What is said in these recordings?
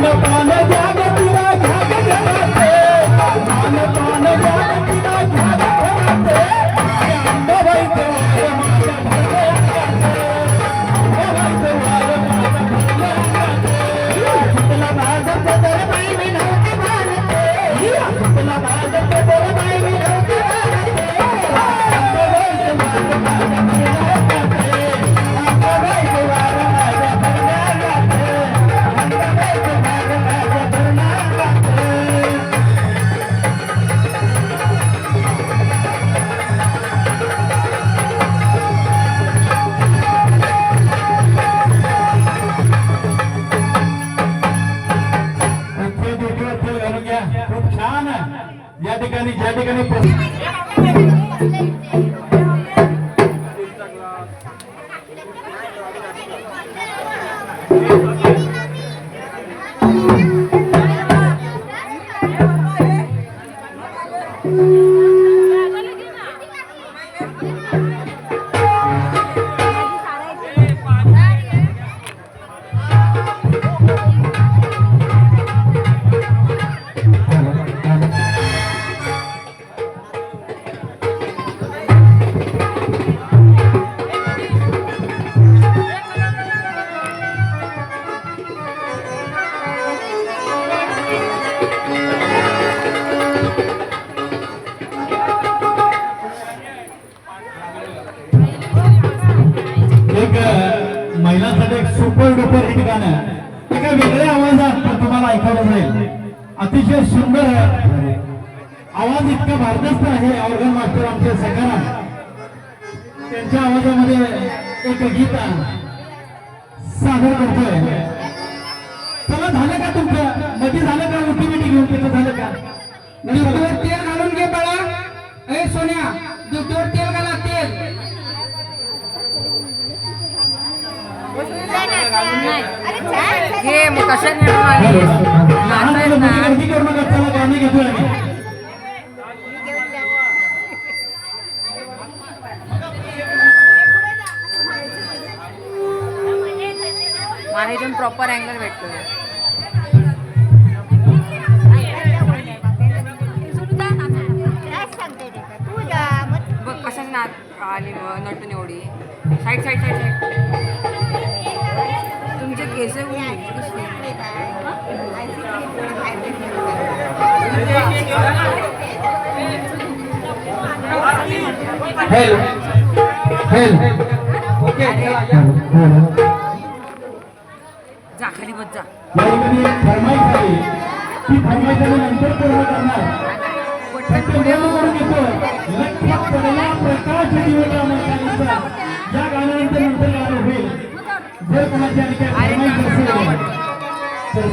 Come on. या ठिकाणी ज्या ठिकाणी डुपर हिट गाणं. एका वेगळ्या आवाजात तुम्हाला ऐकायला जाईल अतिशय सुंदर आवाज इतका भारदस्त आहे ऑर्गन मास्टर आमचे सकाराम त्यांच्या आवाजामध्ये एक गीत सादर करतोय. चला झालं का तुमचं? मध्ये झालं का? उठी घेऊन तिथं झालं का? दुधवर तेल घालून घे बाळा. ए सोन्या दुधवर तेल घाला तेल. घे मग मुलं इथून प्रॉपर अँगल भेटतो कशाने आली नटून एवढी. Side side side side. केस हेल हेल ओके जा खाली बस जा. फरमाईश झाली. ती फरमाईश पूर्ण करणार पटकन पुढे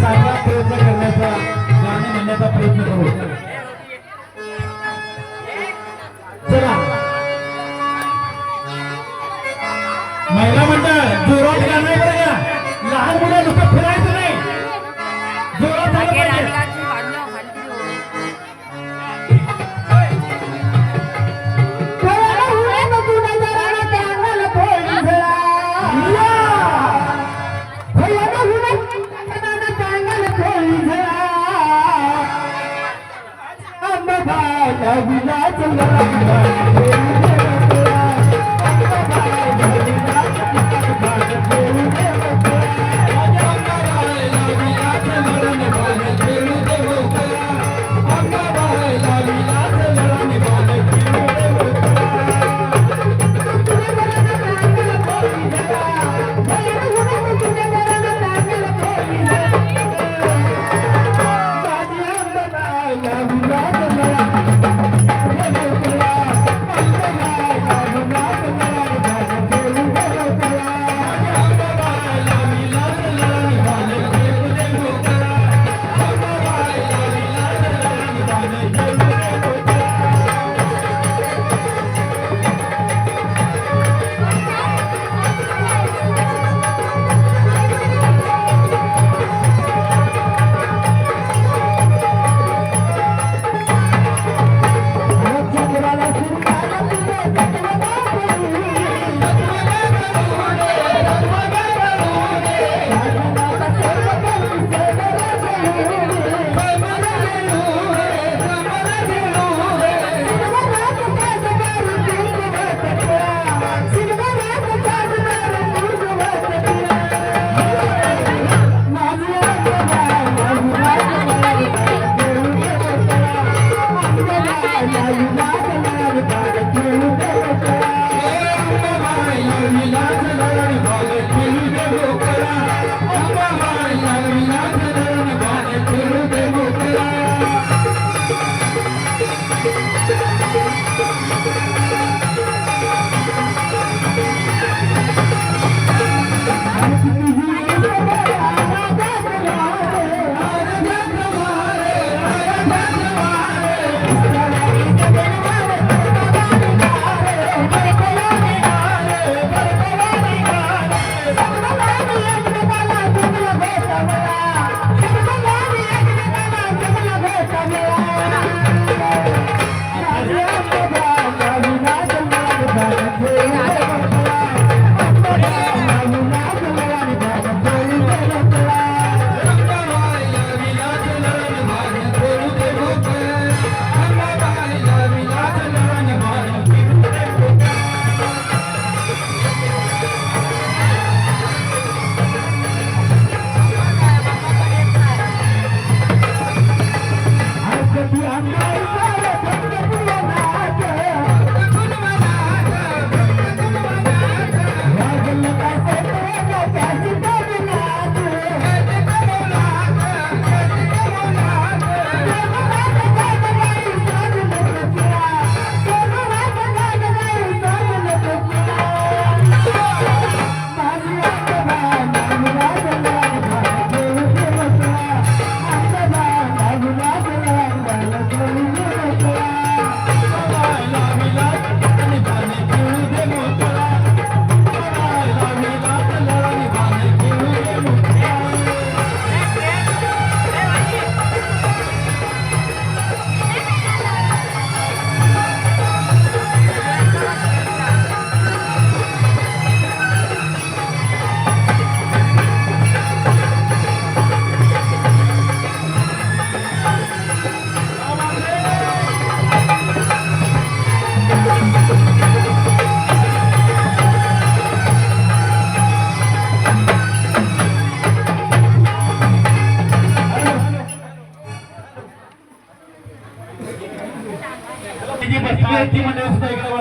सारखा प्रयत्न करण्याचा गाणं म्हणण्याचा प्रयत्न करू. चला. महिला मंडळ जोरात गाणं बरं का लहान मुलं नुसतं फिरायचं.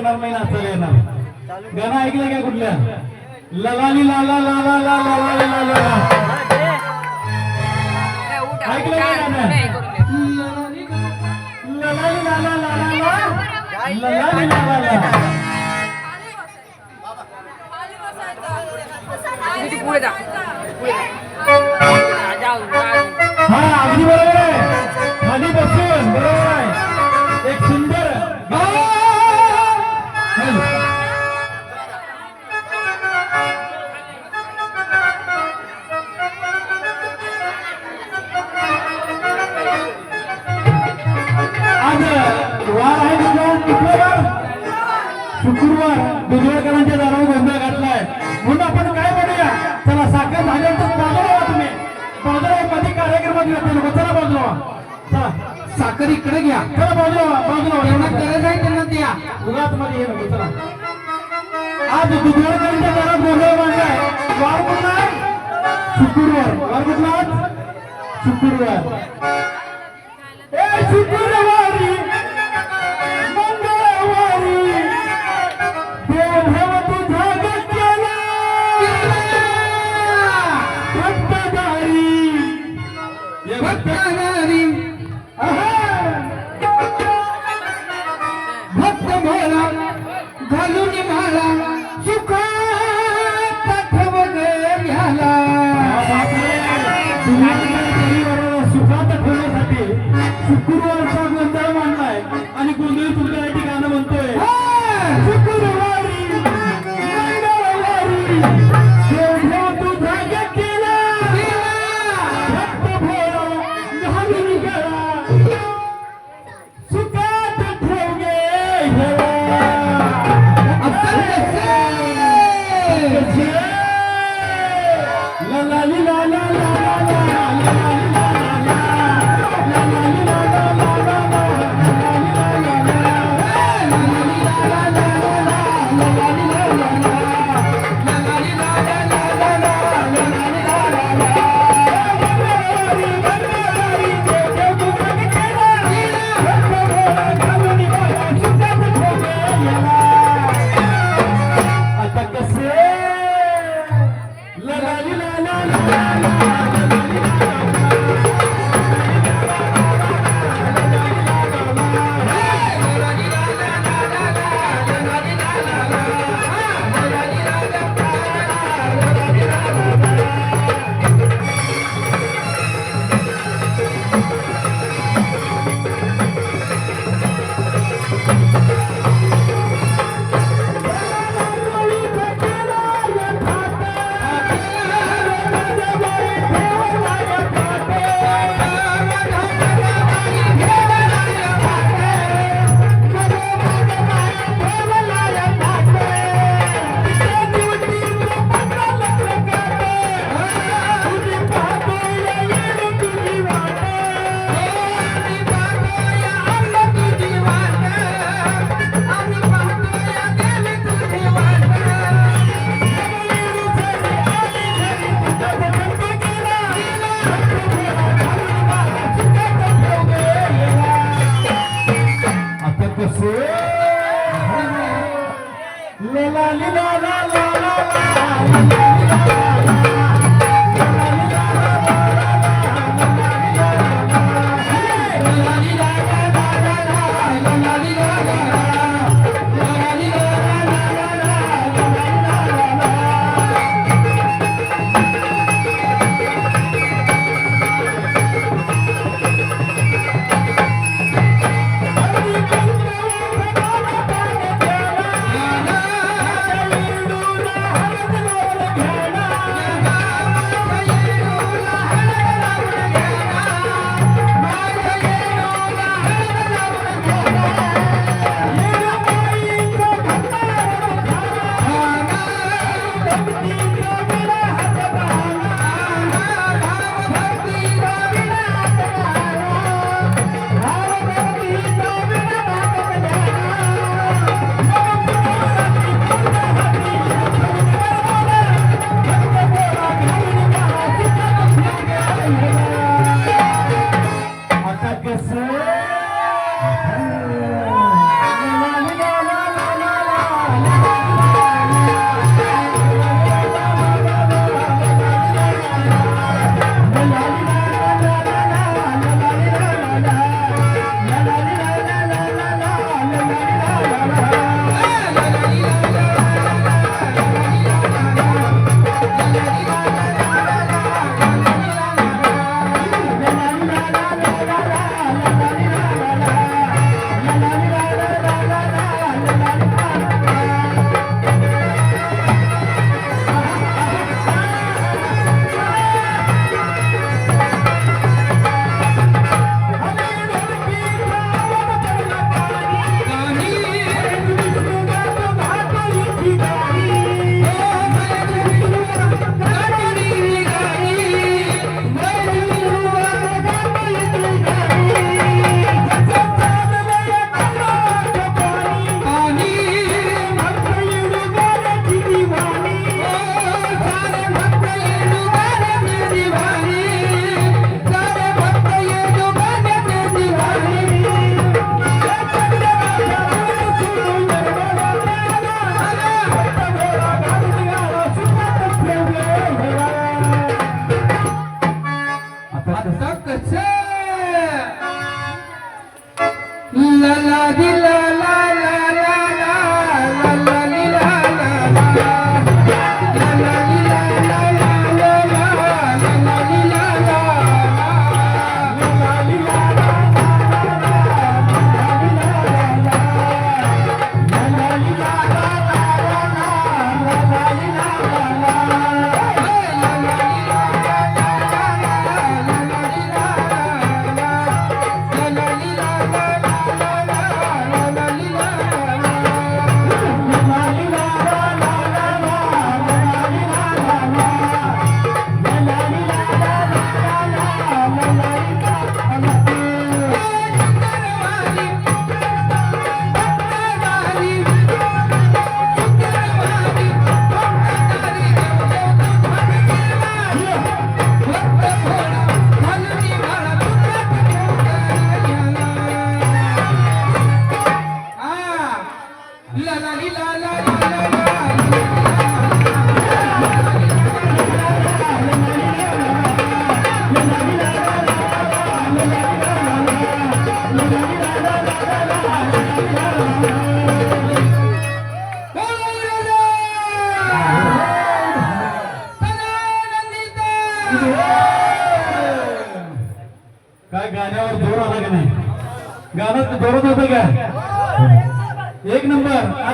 महिना चालू येणार गाणं ऐकलं काय कुठलं ललाली लाला लाला लाला ऐकलं काय? का गाणं? ललाली लाला लाला ला ललाली लाला ला पुढे जा. शुक्रवार दुधवळकरांच्या दारावर गोंधळ घातलाय. म्हणून आपण काय म्हणूया? चला साखर झाल्यानंतर बाजूला तुम्ही. बाजूला मध्ये कार्यक्रमात येते लोक. चला बाजूला. चला साखर इकडे घ्या. चला बाजूला बाजूला. एवढा गरज आहे त्यांना द्या. उगाच मध्ये ये नको चला. आज दुधवळकरांच्या दारात गोंधळ बांधलाय वार कुठला आहे? शुक्रवार. वार कुठला? शुक्रवार. घालून माळा सुखात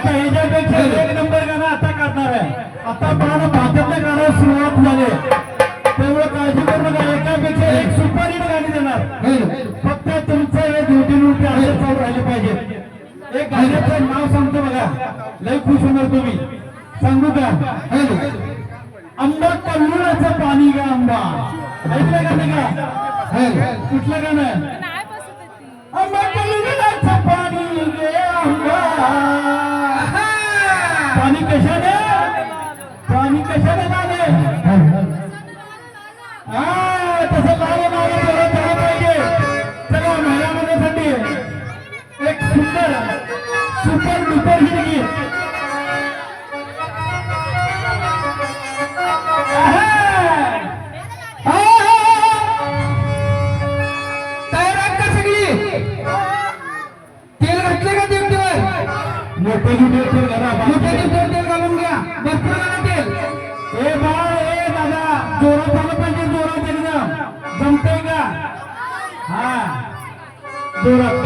Baju. तर आम्ही कशाला लागाय हा तसं लागे मागे करत झालं पाहिजे. चला महिला मुलासाठी एक सुंदर सुपर डुपर हिरगी मोठे मोठे तेल घालून তোরা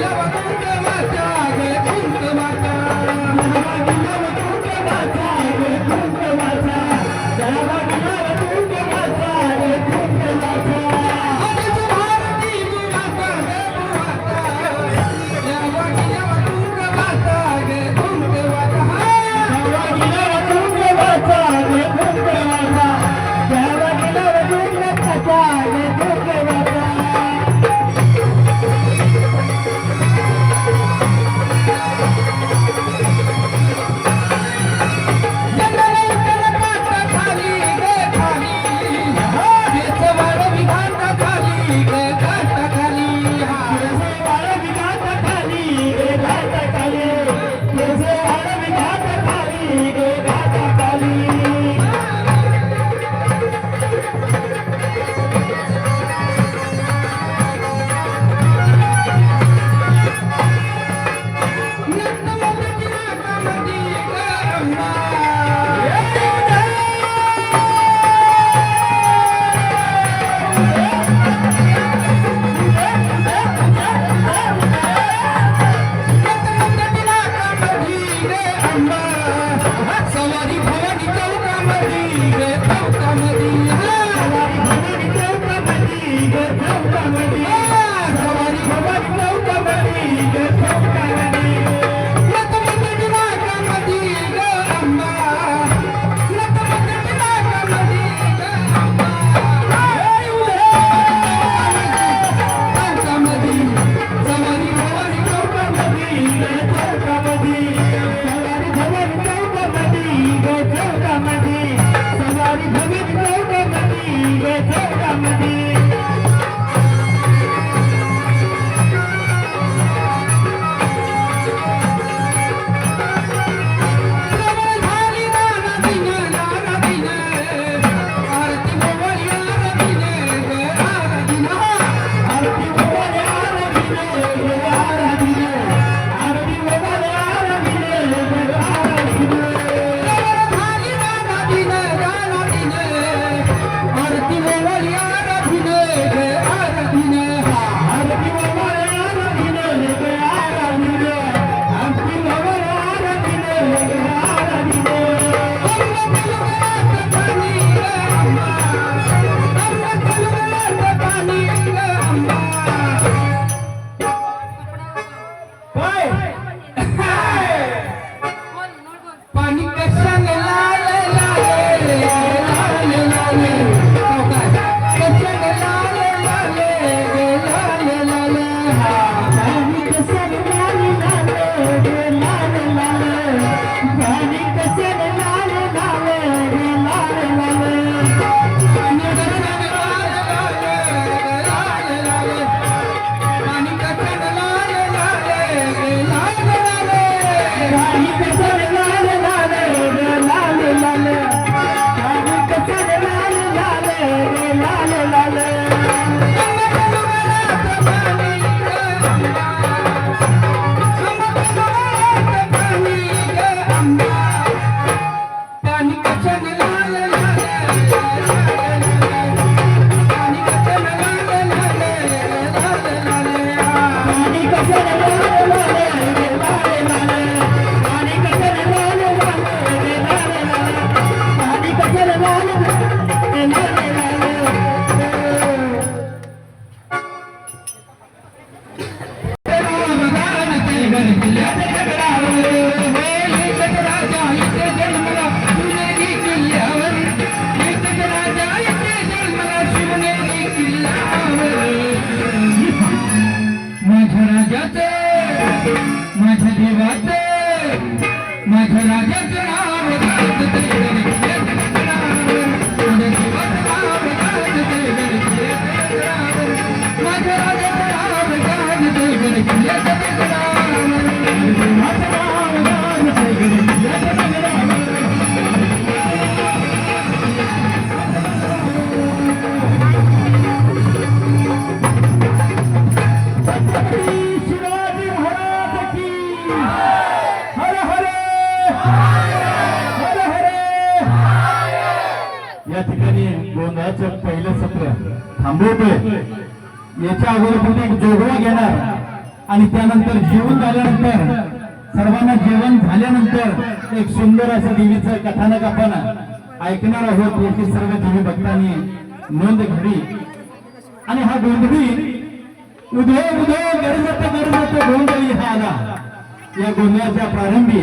やばかった याच्या अगोदर तुम्ही एक जोगवा घेणार. आणि त्यानंतर जेवण झाल्यानंतर सर्वांना जेवण झाल्यानंतर एक सुंदर असं देवीचं कथानक आपण ऐकणार आहोत याची सर्व देवी भक्तांनी नोंद घडी आणि हा गोंधळी उदय उदय गरजत गरजत गोंधळी हा आला. या गोंधळाच्या प्रारंभी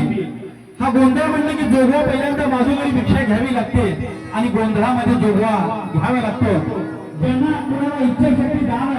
हा गोंधळ म्हणलं की जोगवा पहिल्यांदा माधुकरी भिक्षा घ्यावी लागते. आणि गोंधळामध्ये जोगवा घ्यावा लागतो. ज्यांना कुणाला इच्छाशक्ती दान